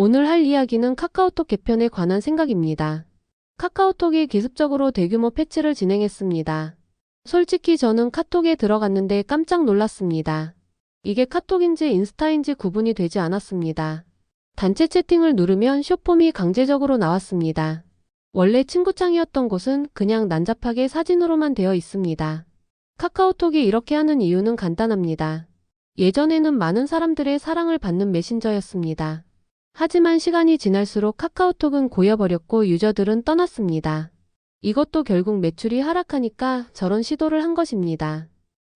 오늘 할 이야기는 카카오톡 개편에 관한 생각입니다. 카카오톡이 기습적으로 대규모 패치를 진행했습니다. 솔직히 저는 카톡에 들어갔는데 깜짝 놀랐습니다. 이게 카톡인지 인스타인지 구분이 되지 않았습니다. 단체 채팅을 누르면 쇼폼이 강제적으로 나왔습니다. 원래 친구창이었던 곳은 그냥 난잡하게 사진으로만 되어 있습니다. 카카오톡이 이렇게 하는 이유는 간단합니다. 예전에는 많은 사람들의 사랑을 받는 메신저였습니다. 하지만 시간이 지날수록 카카오톡은 고여버렸고 유저들은 떠났습니다. 이것도 결국 매출이 하락하니까 저런 시도를 한 것입니다.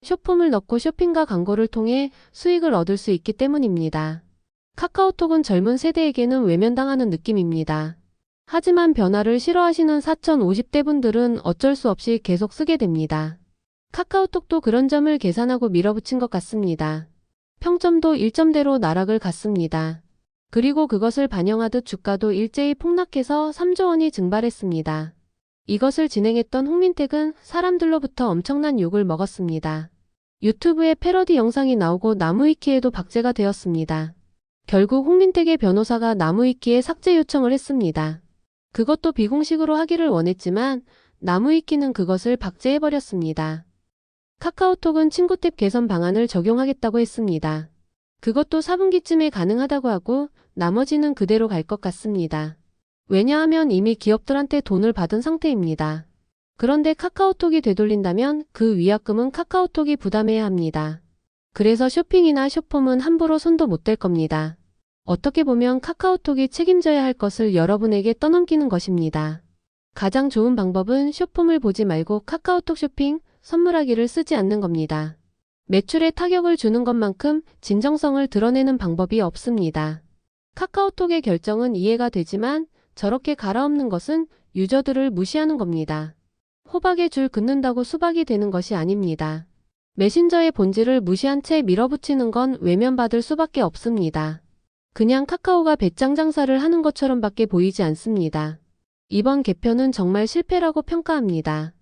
쇼폼을 넣고 쇼핑과 광고를 통해 수익을 얻을 수 있기 때문입니다. 카카오톡은 젊은 세대에게는 외면당하는 느낌입니다. 하지만 변화를 싫어하시는 4050대 분들은 어쩔 수 없이 계속 쓰게 됩니다. 카카오톡도 그런 점을 계산하고 밀어붙인 것 같습니다. 평점도 1점대로 나락을 갔습니다. 그리고 그것을 반영하듯 주가도 일제히 폭락해서 3조 원이 증발했습니다. 이것을 진행했던 홍민택은 사람들로부터 엄청난 욕을 먹었습니다. 유튜브에 패러디 영상이 나오고 나무위키에도 박제가 되었습니다. 결국 홍민택의 변호사가 나무위키에 삭제 요청을 했습니다. 그것도 비공식으로 하기를 원했지만 나무위키는 그것을 박제해버렸습니다. 카카오톡은 친구 탭 개선 방안을 적용하겠다고 했습니다. 그것도 4분기쯤에 가능하다고 하고 나머지는 그대로 갈 것 같습니다. 왜냐하면 이미 기업들한테 돈을 받은 상태입니다. 그런데 카카오톡이 되돌린다면 그 위약금은 카카오톡이 부담해야 합니다. 그래서 쇼핑이나 쇼폼은 함부로 손도 못 댈 겁니다. 어떻게 보면 카카오톡이 책임져야 할 것을 여러분에게 떠넘기는 것입니다. 가장 좋은 방법은 쇼폼을 보지 말고 카카오톡 쇼핑, 선물하기를 쓰지 않는 겁니다. 매출에 타격을 주는 것만큼 진정성을 드러내는 방법이 없습니다. 카카오톡의 결정은 이해가 되지만 저렇게 갈아엎는 것은 유저들을 무시하는 겁니다. 호박에 줄 긋는다고 수박이 되는 것이 아닙니다. 메신저의 본질을 무시한 채 밀어붙이는 건 외면받을 수밖에 없습니다. 그냥 카카오가 배짱 장사를 하는 것처럼밖에 보이지 않습니다. 이번 개편은 정말 실패라고 평가합니다.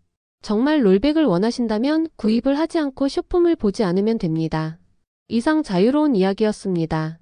정말 롤백을 원하신다면 구입을 하지 않고 쇼폼을 보지 않으면 됩니다. 이상 자유로운 이야기였습니다.